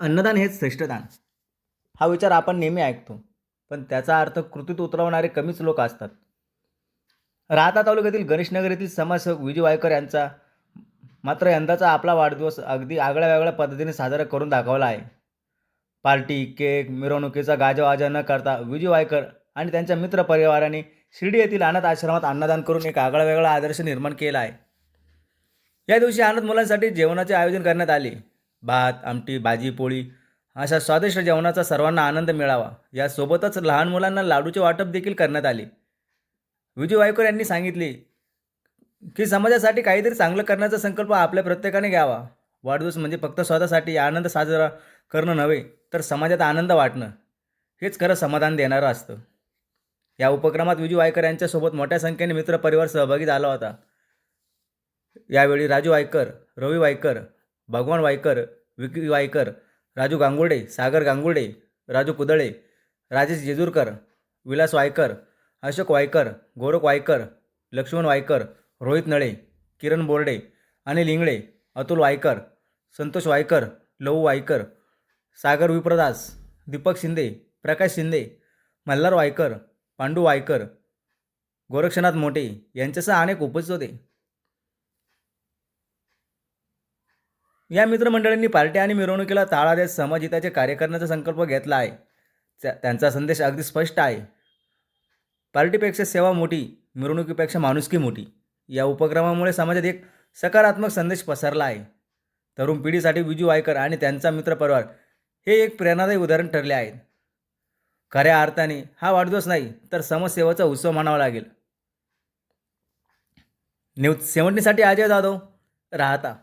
अन्नदान हेच श्रेष्ठदान हा विचार आपण नेहमी ऐकतो पण त्याचा अर्थ कृतीत उतरवणारे कमीच लोक असतात. राहता तालुक्यातील गणेशनगर येथील समाजसेवक विजय वायकर यांचा मात्र यंदाचा आपला वाढदिवस अगदी आगळ्या वेगळ्या पद्धतीने साजरा करून दाखवला आहे. पार्टी केक मिरवणुकीचा गाजावाजा न करता विजय वायकर आणि त्यांच्या मित्र परिवाराने शिर्डी येथील अनाथ आश्रमात अन्नदान करून एक आगळा वेगळा आदर्श निर्माण केला आहे. या दिवशी अनाथ मुलांसाठी जेवणाचे आयोजन करण्यात आले. भात आमटी भाजी पोळी अशा स्वादिष्ट जेवणाचा सर्वांना आनंद मिळावा. यासोबतच लहान मुलांना लाडूचे वाटप देखील करण्यात आले. विजय वायकर यांनी सांगितले की समाजासाठी काहीतरी चांगलं करण्याचा संकल्प आपल्या प्रत्येकाने घ्यावा. वाढदिवस म्हणजे फक्त स्वतःसाठी आनंद साजरा करणं नव्हे तर समाजात आनंद वाटणं. हेच खरं समाधान देणारं असतं. या उपक्रमात विजू वायकर यांच्यासोबत मोठ्या संख्येने मित्रपरिवार सहभागी झाला होता. यावेळी राजू वायकर रवी वायकर भगवान वायकर विकी वायकर राजू गांगुर्डे सागर गांगुर्डे राजू कुदळे राजेश जेजूरकर विलास वायकर अशोक वायकर गोरख वायकर लक्ष्मण वायकर रोहित नळे किरण बोर्डे अनिल इंगळे अतुल वायकर संतोष वायकर लहू वायकर सागर विप्रदास दीपक शिंदे प्रकाश शिंदे मल्हार वायकर पांडू वायकर गोरक्षनाथ मोटे यांच्यासह अनेक उपस्थित होते. या मित्रमंडळींनी पार्टी आणि मिरवणुकीला ताळा देत समाजहिताचे कार्य करण्याचा संकल्प घेतला आहे. त्या- त्यांचा संदेश अगदी स्पष्ट आहे. पार्टीपेक्षा सेवा मोठी मिरवणुकीपेक्षा माणुसकी मोठी. या उपक्रमामुळे समाजात एक सकारात्मक संदेश पसरला आहे. तरुण पिढीसाठी विजू वायकर आणि त्यांचा मित्रपरिवार हे एक प्रेरणादायी उदाहरण ठरले आहेत खऱ्या अर्थाने हा वाढदिवस नाही तर समाजसेवाचा उत्सव म्हणावा लागेल. न्यूज सेवन्टीसाठी अजय जाधव राहता.